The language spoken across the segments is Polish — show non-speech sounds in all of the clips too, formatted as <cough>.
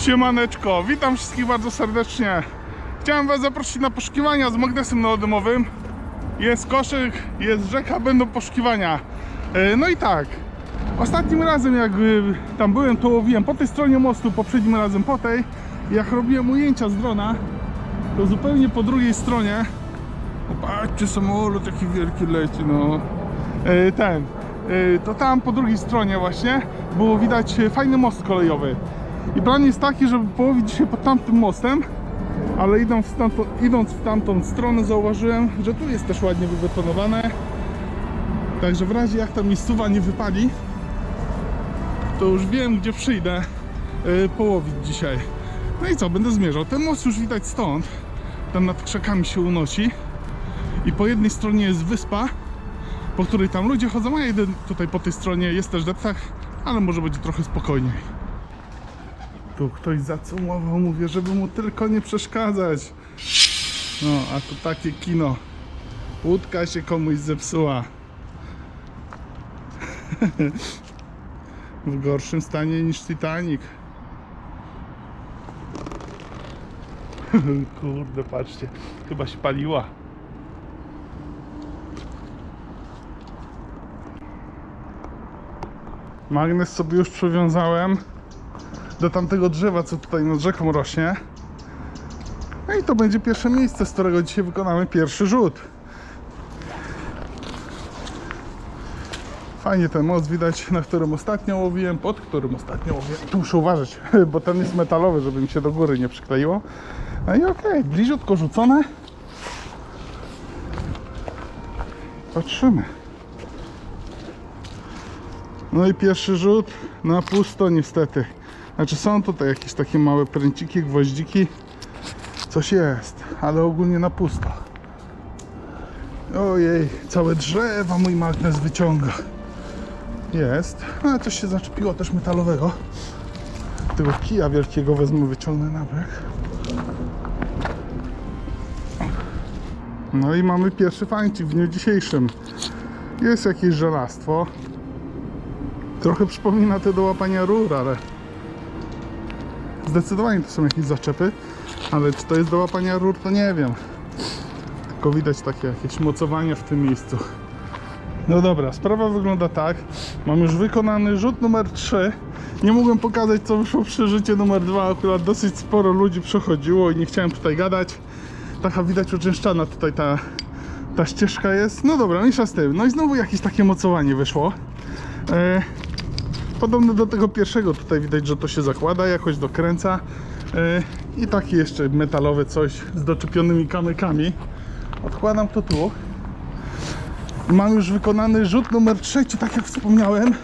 Siemaneczko, witam wszystkich bardzo serdecznie. Chciałem Was zaprosić na poszukiwania z magnesem neodymowym. Jest koszyk, jest rzeka, będą poszukiwania. E, No i tak, ostatnim razem jak y, tam byłem, to łowiłem po tej stronie mostu, poprzednim razem po tej. Jak robiłem ujęcia z drona, to zupełnie po drugiej stronie Patrzcie, samolot jaki wielki leci, no. E, ten, e, to tam po drugiej stronie właśnie było widać e, fajny most kolejowy. I plan jest taki, żeby połowić się pod tamtym mostem, ale idąc w, tamtą, idąc w tamtą stronę zauważyłem, że tu jest też ładnie wybetonowane. Także w razie jak ta miejscowa nie wypali, to już wiem, gdzie przyjdę e, połowić dzisiaj. No i co, będę zmierzał. Ten most już widać stąd. Tam nad krzakami się unosi. I po jednej stronie jest wyspa, po której tam ludzie chodzą, a jeden tutaj po tej stronie jest też deptak, ale może będzie trochę spokojniej. Tu ktoś zacumował, mówię, żeby mu tylko nie przeszkadzać. No, a tu takie kino. Łódka się komuś zepsuła. <laughs> w gorszym stanie niż Titanic. <laughs> Kurde, patrzcie, chyba się paliła. Magnes sobie już przywiązałem do tamtego drzewa, co tutaj nad rzeką rośnie. No i to będzie pierwsze miejsce, z którego dzisiaj wykonamy pierwszy rzut. Fajnie ten most widać, na którym ostatnio łowiłem, pod którym ostatnio łowiłem. Tu muszę uważać, <laughs> bo ten jest metalowy, żeby mi się do góry nie przykleiło. No i okej, bliziutko rzucone. Patrzymy. No i pierwszy rzut na pusto niestety. Znaczy są tutaj jakieś takie małe pręciki, gwoździki. Coś jest, ale ogólnie na pusto. Ojej, całe drzewa mój magnes wyciąga. Jest, ale coś się zaczepiło też metalowego. Tego kija wielkiego wezmę, wyciągnę na brzeg. No i mamy pierwszy fańcik w dniu dzisiejszym. Jest jakieś żelastwo. Trochę przypomina te do łapania rur, ale zdecydowanie to są jakieś zaczepy, ale czy to jest do łapania rur, to nie wiem. Tylko widać takie jakieś mocowanie w tym miejscu. No dobra, sprawa wygląda tak. Mam już wykonany rzut numer 3. Nie mogłem pokazać, co wyszło przy rzucie numer 2. Akurat dosyć sporo ludzi przechodziło i nie chciałem tutaj gadać. Taka widać uczęszczana tutaj ta, ta ścieżka jest. No dobra, mniejsza z tym. No i znowu jakieś takie mocowanie wyszło. E, Podobne do tego pierwszego, tutaj widać, że to się zakłada, jakoś dokręca. E, I taki jeszcze metalowy coś z doczepionymi kamykami. Odkładam to tu. Mam już wykonany rzut numer trzeci, tak jak wspomniałem.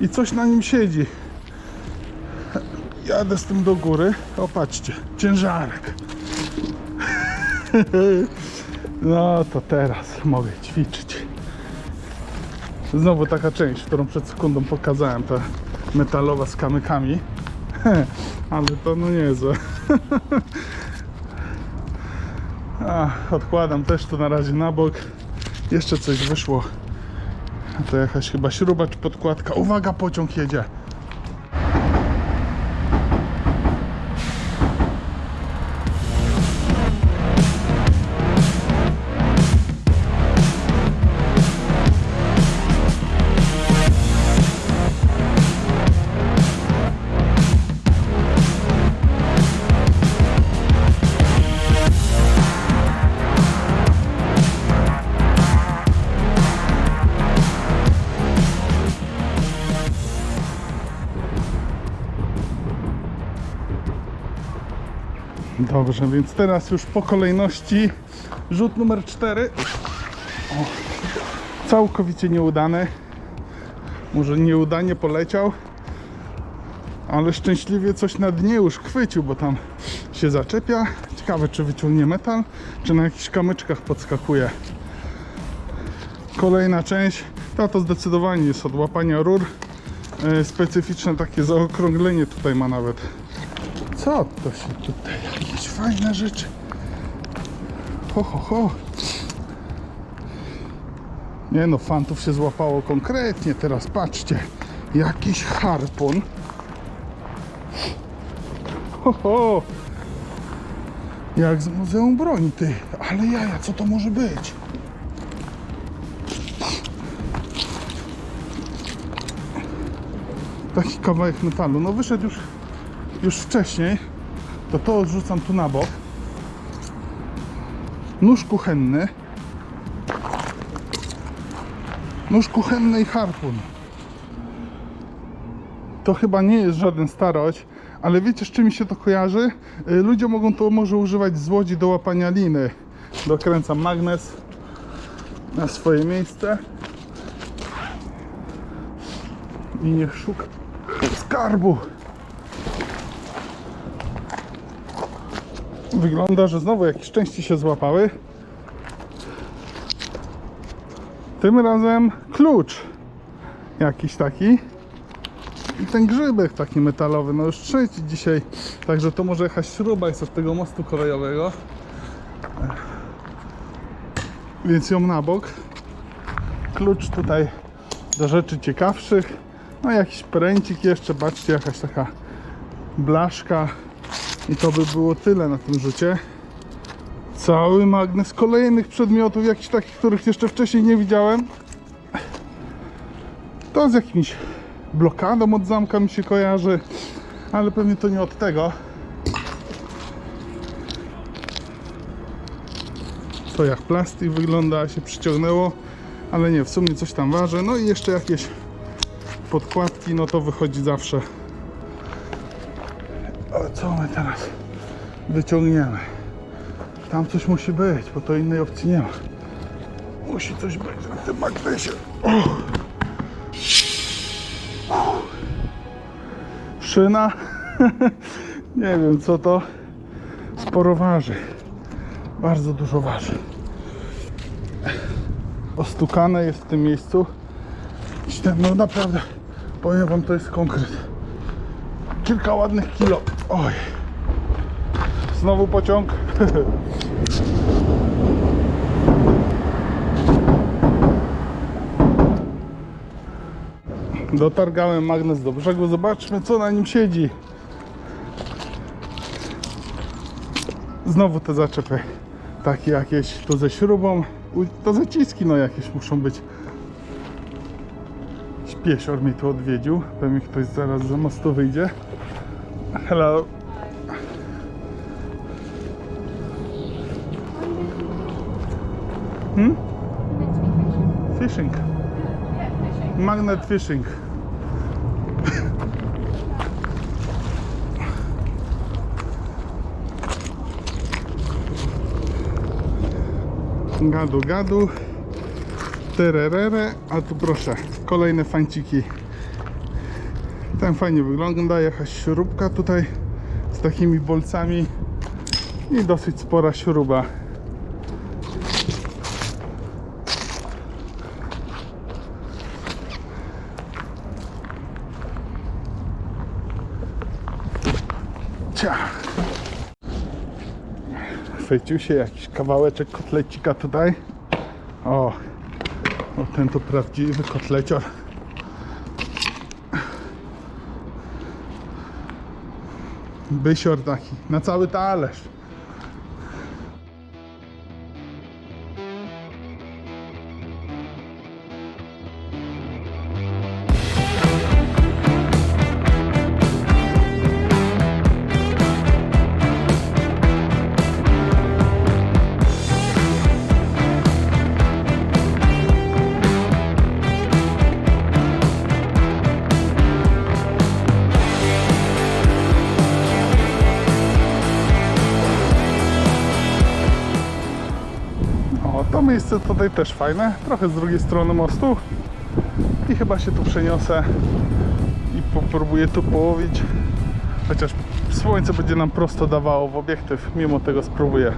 I coś na nim siedzi. Jadę z tym do góry. O, patrzcie, ciężarek. <laughs> No to teraz mogę ćwiczyć. Znowu taka część, którą przed sekundą pokazałem, ta metalowa z kamykami. <laughs> Ale to no niezłe. <laughs> A, odkładam też to na razie na bok. Jeszcze coś wyszło. To jakaś chyba śruba czy podkładka. Uwaga, pociąg jedzie. Dobrze, więc teraz już po kolejności rzut numer 4. O, całkowicie nieudany. Może nieudanie poleciał, ale szczęśliwie coś na dnie już chwycił, bo tam się zaczepia. Ciekawe, czy wyciągnie metal, czy na jakichś kamyczkach podskakuje. Kolejna część, ta to zdecydowanie jest od łapania rur. E, Specyficzne takie zaokrąglenie tutaj ma nawet. Co to się tutaj jakieś fajne rzeczy? Ho, ho, ho. Nie no, fantów się złapało konkretnie. Teraz patrzcie, jakiś harpun. ho, ho. Jak z Muzeum Broni, ty. Ale jaja, co to może być? Taki kawałek metalu. No wyszedł już, już wcześniej. To to odrzucam tu na bok. Nóż kuchenny. Nóż kuchenny i harpun. To chyba nie jest żaden starość, ale wiecie z czym mi się to kojarzy? Y, Ludzie mogą to może używać z łodzi do łapania liny. Dokręcam magnes na swoje miejsce i niech szuka skarbu. Wygląda, że znowu jakieś części się złapały. Tym razem klucz jakiś taki. I ten grzybek taki metalowy, no już trzeci dzisiaj. Także to może jakaś śruba jest od tego mostu kolejowego. Więc ją na bok. Klucz tutaj do rzeczy ciekawszych. No jakiś pręcik jeszcze, patrzcie, jakaś taka blaszka. I to by było tyle na tym rzucie. Cały magnes kolejnych przedmiotów, jakichś takich, których jeszcze wcześniej nie widziałem. To z jakimś blokadą od zamka mi się kojarzy, ale pewnie to nie od tego. To jak plastik wygląda, się przyciągnęło, ale nie, w sumie coś tam waży. No i jeszcze jakieś podkładki, no to wychodzi zawsze. Co my teraz wyciągniemy? Tam coś musi być, bo to innej opcji nie ma. Musi coś być na tym magnesie. Szyna. <laughs> nie wiem co to. Sporo waży. Bardzo dużo waży. Ostukane jest w tym miejscu. No naprawdę, powiem wam, to jest konkret. Kilka ładnych kilo. Oj. Znowu pociąg. <laughs> Dotargałem magnes do brzegu. Zobaczmy, co na nim siedzi. Znowu te zaczepy. Takie jakieś tu ze śrubą. To zaciski no jakieś muszą być. Śpiesior mnie tu odwiedził. Pewnie ktoś zaraz za mostu wyjdzie. Hello. Hmm? Fishing. Magnet fishing. Gadu, gadu. Tererere. A tu proszę, kolejne fanciki. Ten fajnie wygląda, jakaś śrubka tutaj z takimi bolcami i dosyć spora śruba. Cia. Chwycił się jakiś kawałeczek kotlecika tutaj. O, o ten to prawdziwy kotlecior. Bysior taki, na cały talerz. Miejsce tutaj też fajne, trochę z drugiej strony mostu. I chyba się tu przeniosę i popróbuję tu połowić. Chociaż słońce będzie nam prosto dawało w obiektyw, mimo tego spróbuję.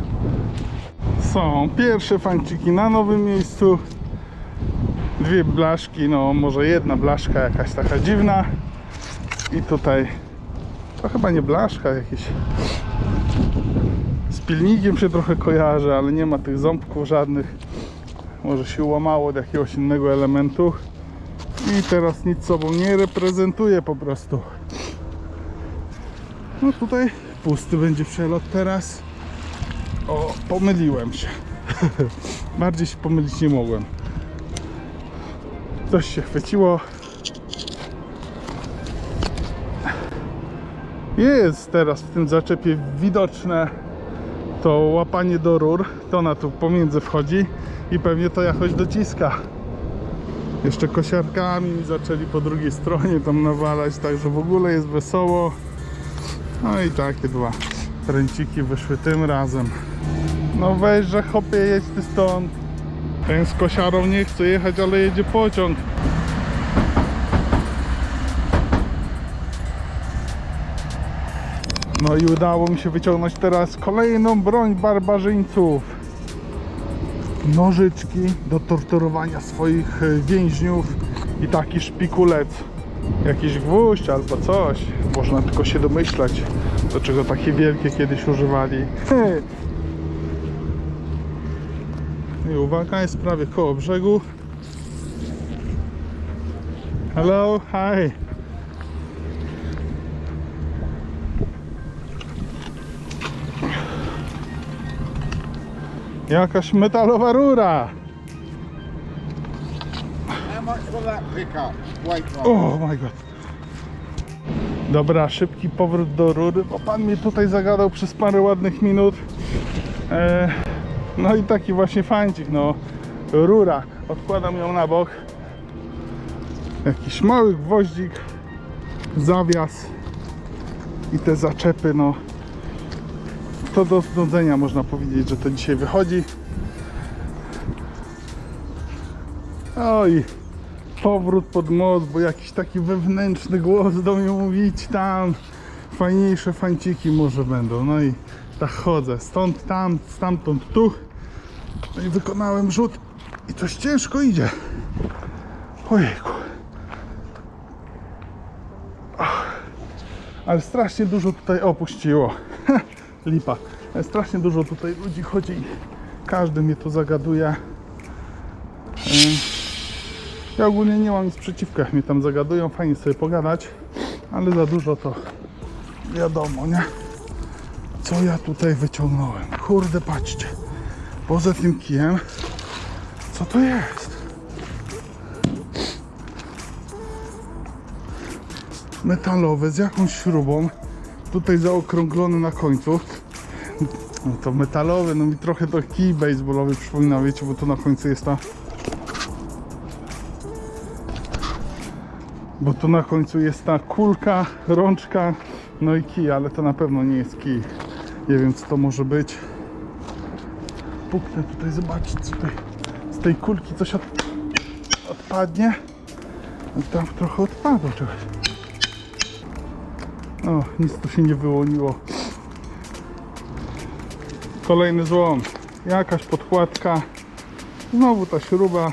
Są pierwsze fanciki na nowym miejscu. Dwie blaszki, no może jedna blaszka jakaś taka dziwna. I tutaj to chyba nie blaszka, jakiś pilnikiem się trochę kojarzy, ale nie ma tych ząbków żadnych. Może się łamało od jakiegoś innego elementu. I teraz nic sobą nie reprezentuje po prostu. No tutaj pusty będzie przelot teraz. O, pomyliłem się. <laughs> Bardziej się pomylić nie mogłem. Coś się chwyciło. Jest teraz w tym zaczepie widoczne to łapanie do rur. To ona tu pomiędzy wchodzi i pewnie to jakoś dociska. Jeszcze kosiarkami mi zaczęli po drugiej stronie tam nawalać, także w ogóle jest wesoło. No i takie dwa pręciki wyszły tym razem. No weź, że hopie jedź ty stąd. Ten z kosiarą nie chce jechać, ale jedzie pociąg. No i udało mi się wyciągnąć teraz kolejną broń barbarzyńców. Nożyczki do torturowania swoich e, więźniów i taki szpikulec. Jakiś gwóźdź albo coś. Można tylko się domyślać, do czego takie wielkie kiedyś używali. <laughs> I uwaga, jest prawie koło brzegu. Hello, hi. Jakaś metalowa rura. Oh my god. Dobra, szybki powrót do rury, bo pan mnie tutaj zagadał przez parę ładnych minut. E, no i taki właśnie fancik, no. Rura. Odkładam ją na bok. Jakiś mały gwoździk, zawias i te zaczepy, no. To do znudzenia można powiedzieć, że to dzisiaj wychodzi. Oj, powrót pod most, bo jakiś taki wewnętrzny głos do mnie mówić tam fajniejsze fanciki może będą. No i tak chodzę, stąd tam, stamtąd tu. No i wykonałem rzut i coś ciężko idzie. Ojejku. Ale strasznie dużo tutaj opuściło. <laughs> Lipa. Strasznie dużo tutaj ludzi chodzi i każdy mnie tu zagaduje. Ym. Ja ogólnie nie mam nic przeciwko, mnie tam zagadują, fajnie sobie pogadać, ale za dużo to wiadomo, nie? Co ja tutaj wyciągnąłem? Kurde, patrzcie. Poza tym kijem, co to jest? Metalowe z jakąś śrubą, tutaj zaokrąglone na końcu. No to metalowe, no mi trochę to kij baseballowy przypomina, wiecie, bo tu na końcu jest ta Bo tu na końcu jest ta kulka, rączka, no i kij, ale to na pewno nie jest kij. Nie wiem co to może być. Puknę tutaj, zobaczyć co tutaj z tej kulki coś od, odpadnie. Tam trochę odpadło czegoś. O, nic tu się nie wyłoniło. Kolejny złom. Jakaś podkładka. Znowu ta śruba.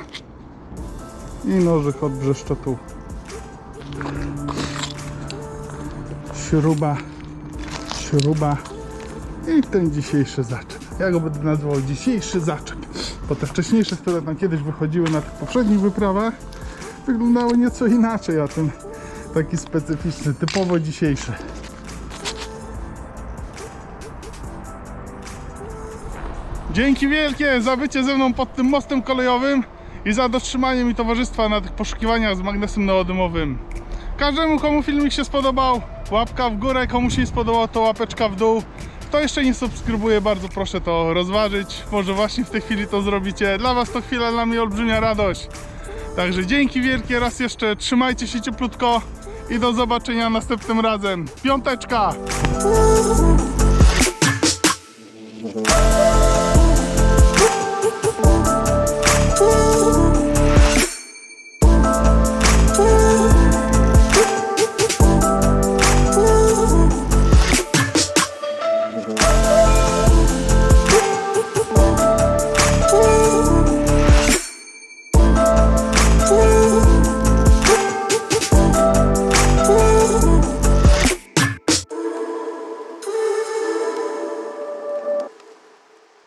I nożyk od brzeszczotu. śruba, śruba i ten dzisiejszy zaczep. Ja go będę nazywał dzisiejszy zaczep, bo te wcześniejsze, które tam kiedyś wychodziły na tych poprzednich wyprawach, wyglądały nieco inaczej, a ten taki specyficzny, typowo dzisiejszy. Dzięki wielkie za bycie ze mną pod tym mostem kolejowym i za dotrzymanie mi towarzystwa na tych poszukiwaniach z magnesem neodymowym. Każdemu komu filmik się spodobał, łapka w górę, komu się nie spodobał to łapeczka w dół. Kto jeszcze nie subskrybuje, bardzo proszę to rozważyć. Może właśnie w tej chwili to zrobicie. Dla Was to chwila, dla mnie olbrzymia radość. Także dzięki wielkie raz jeszcze, trzymajcie się cieplutko i do zobaczenia następnym razem. Piąteczka!